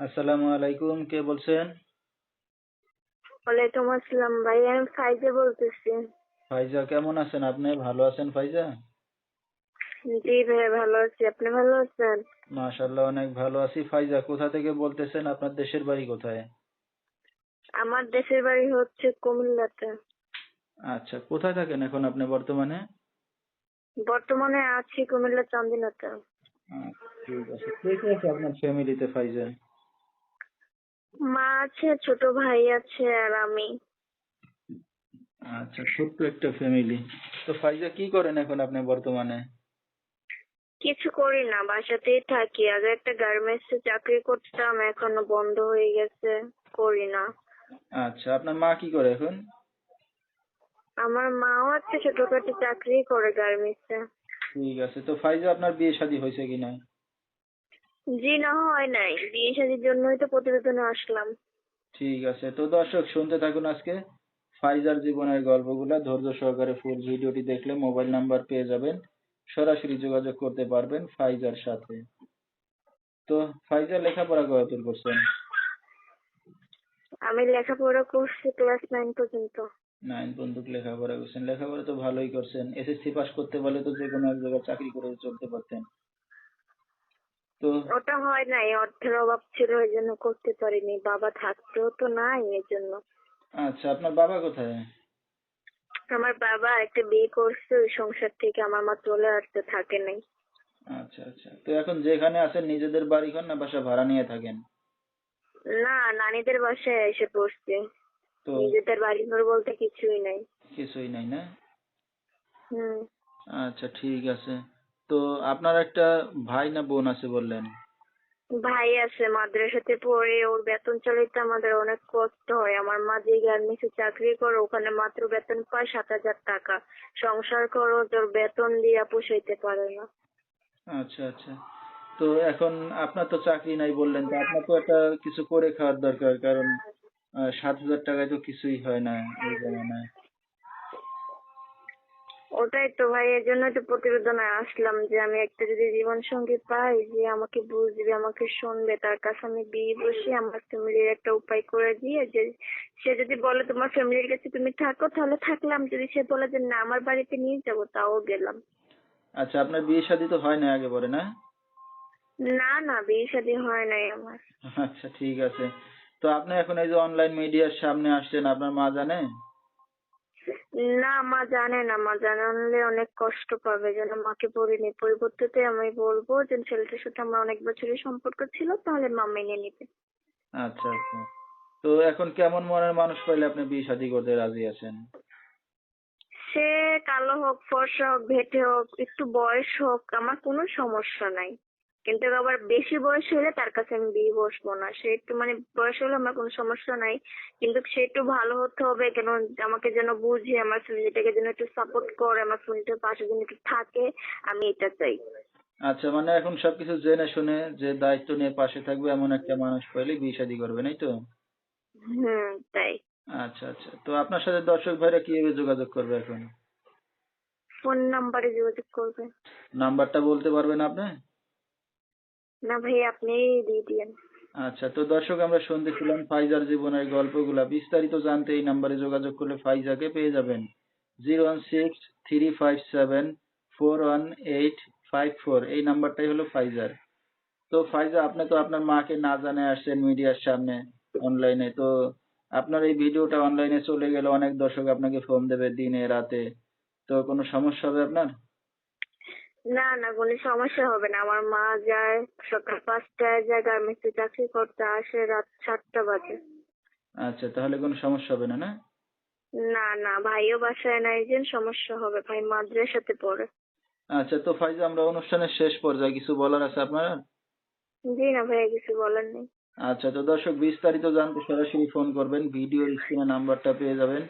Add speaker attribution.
Speaker 1: আসসালামু আলাইকুম কে বলছেন?
Speaker 2: ওয়ালাইকুম আসসালাম ভাই আমি ফাইজে বলতেছি।
Speaker 1: ফাইজা কেমন আছেন আপনি? ভালো আছেন ফাইজা?
Speaker 2: জি ভাই ভালো আছি। আপনি ভালো আছেন?
Speaker 1: মাশাআল্লাহ অনেক ভালো আছি। ফাইজা কোথা থেকে বলতেছেন? আপনার দেশের বাড়ি কোথায়?
Speaker 2: আমার দেশের বাড়ি হচ্ছে কুমিল্লাতে।
Speaker 1: আচ্ছা কোথায় থাকেন এখন আপনি বর্তমানে?
Speaker 2: বর্তমানে আছি কুমিল্লা চান্দিনাতে।
Speaker 1: ঠিক আছে। কে কে আছে আপনার ফ্যামিলিতে ফাইজা?
Speaker 2: মা আছে ছোট ভাই আছে আর আমি।
Speaker 1: আচ্ছা ছোট্ট একটা ফ্যামিলি তো ফাইজা কি করেন এখন আপনি বর্তমানে?
Speaker 2: কিছু করি না বাসাতেই থাকি। আগে একটা গার্মেন্টসে চাকরি করতাম এখনও বন্ধ হয়ে গেছে করি না।
Speaker 1: আচ্ছা আপনার মা কি করে এখন?
Speaker 2: আমার মাও একটা ছোটখাটো চাকরি করে গার্মেন্টসে
Speaker 1: ঠিক আছে তো ফাইজা আপনার বিয়ে শাদী হয়েছে কিনা?
Speaker 2: জি না হয় নাই। বিয়ে শাদির জন্যই তো প্রতিবেদনে আসলাম।
Speaker 1: ঠিক আছে। তো দর্শক শুনতে থাকুন আজকে ফাইজার জীবনের গল্পগুলা। ধৈর্য সহকারে ফুল ভিডিওটি দেখলে মোবাইল নাম্বার পেয়ে যাবেন। সরাসরি যোগাযোগ করতে পারবেন ফাইজার সাথে। তো ফাইজার লেখাপড়া কতদূর করছেন?
Speaker 2: আমি লেখাপড়া করছি ক্লাস নাইন পর্যন্ত।
Speaker 1: নাইন পর্যন্ত লেখাপড়া করছেন। লেখাপড়া তো ভালোই করছেন। এসএসসি পাস করতে পারলে তো যে কোনো এক জায়গায় চাকরি করে চলতে পারতেন।
Speaker 2: ওটা হয় নাই অর্থের অভাব ছিল এই জন্য করতে পারিনি। বাবা থাকতেও তো নাই এর জন্য।
Speaker 1: আচ্ছা আপনার বাবা কোথায়?
Speaker 2: আমার বাবা একটা বিয়ে করছে ওই সংসার থেকে আমার মা চলে আসতে থাকে নাই।
Speaker 1: আচ্ছা আচ্ছা। তো এখন যেখানে আছেন নিজেদের বাড়ি ঘর না বাসা ভাড়া নিয়ে থাকেন?
Speaker 2: না নানিদের বাসায় এসে পড়ছে।
Speaker 1: তো
Speaker 2: নিজেদের বাড়ি ঘর বলতে কিছুই নাই।
Speaker 1: কিছুই নাই না?
Speaker 2: হুম।
Speaker 1: আচ্ছা ঠিক আছে। তো আপনার একটা ভাই না বোন আছে বললেন?
Speaker 2: ভাই আছে মাদ্রাসাতে পড়ে ওর বেতন চালিতে আমাদের অনেক কষ্ট হয়। আমার মা যে গার্মেন্টসে চাকরি করে ওখানে মাত্র বেতন পায় সাত হাজার টাকা। সংসার খরচ ওর বেতন দিয়া পোষাইতে পারে না।
Speaker 1: আচ্ছা আচ্ছা। তো এখন আপনার তো চাকরি নাই বললেন তো আপনার তো একটা কিছু করে খাওয়ার দরকার কারণ সাত হাজার টাকায় তো কিছুই হয় না এই জামানায়।
Speaker 2: ওটাই তো ভাই এর জন্য তো প্রতিবেদনে আসলাম যে আমি একটা যদি জীবন সঙ্গী পাই যে আমাকে বুঝবে আমাকে শুনবে তার কাছে আমি বিয়ে বসে আমার ফ্যামিলির একটা উপায় করে দিয়ে যে সে যদি বলে তোমার ফ্যামিলির কাছে তুমি থাকো তাহলে থাকলাম। যদি সে বলে যে না আমার বাড়িতে নিয়ে যাব তাও গেলাম।
Speaker 1: আচ্ছা আপনার বিয়ে শাদী তো হয় না আগে পরে না?
Speaker 2: না না বিয়ে শাদী হয় নাই আমার।
Speaker 1: আচ্ছা ঠিক আছে। তো আপনি এখন এই যে অনলাইন মিডিয়ার সামনে আসছেন আপনার মা জানে?
Speaker 2: না মা জানে না। মা জানালে অনেক কষ্ট পাবে। যেন মাকে বলিনি পরিবর্তে আমি বলব যে ছেলেটার সাথে আমার অনেক বছরের সম্পর্ক ছিল তাহলে মা মেনে নিবে।
Speaker 1: আচ্ছা আচ্ছা। তো এখন কেমন মনের মানুষ পাইলে আপনি বিয়ে শাদী করতে রাজি আছেন?
Speaker 2: সে কালো হোক ফর্সা হোক ভেটে হোক একটু বয়স হোক আমার কোনো সমস্যা নাই। কিন্তু আবার বেশি বয়স হলে তার কাছে আমি বিয়ে বসবো না। সে একটু মানে বয়স হলে আমার কোনো সমস্যা নাই কিন্তু সে একটু ভালো হতে হবে কেন আমাকে যেন বুঝে আমার ফ্যামিলিটাকে যেন একটু সাপোর্ট করে আমার ফ্যামিলিটার পাশে যেন একটু থাকে আমি এটা চাই।
Speaker 1: আচ্ছা মানে এখন সবকিছু জেনে শুনে যে দায়িত্ব নিয়ে পাশে থাকবে এমন একটা মানুষ পাইলে বিয়ে শাদী করবে এই তো?
Speaker 2: হুম তাই।
Speaker 1: আচ্ছা আচ্ছা। তো আপনার সাথে দর্শক ভাইরা কীভাবে যোগাযোগ করবে এখন?
Speaker 2: ফোন নাম্বারে যোগাযোগ করবে।
Speaker 1: নাম্বারটা বলতে পারবেন আপনি?
Speaker 2: না ভাই আপনিই দিয়ে দিয়েন।
Speaker 1: আচ্ছা তো দর্শক, আমরা শুনতেছিলাম ফাইজার জীবনের গল্পগুলা। বিস্তারিত জানতে এই নাম্বারে যোগাযোগ করলে ফাইজাকে পেয়ে যাবেন। Zero one six three five seven four one eight five four. এই নাম্বারটাই হলো ফাইজার। তো ফাইজা, আপনি তো আপনার মাকে না জানে আসছেন মিডিয়ার সামনে, অনলাইনে। তো আপনার এই ভিডিওটা অনলাইনে চলে গেলে অনেক দর্শক আপনাকে ফোন দেবে দিনে, রাতে। তো কোনো সমস্যা হবে আপনার?
Speaker 2: না না কোনো সমস্যা হবে না। আমার মা যায় সকাল পাঁচটায় যায় গার্মেন্টসে চাকরি করতে আসে রাত সাতটা বাজে।
Speaker 1: আচ্ছা তাহলে কোনো সমস্যা হবে না না?
Speaker 2: না না ভাইও বাসায় নাই যে সমস্যা হবে। ভাই মাদ্রাসাতে পড়ে।
Speaker 1: আচ্ছা তো ফাইজা আমরা অনুষ্ঠানের শেষ পর্যায়ে কিছু বলার আছে আপনার?
Speaker 2: জি না ভাইয়া কিছু বলার নেই।
Speaker 1: আচ্ছা তো দর্শক বিস্তারিত জানতে সরাসরি ফোন করবেন। ভিডিওর স্ক্রিনে নাম্বারটা পেয়ে যাবেন।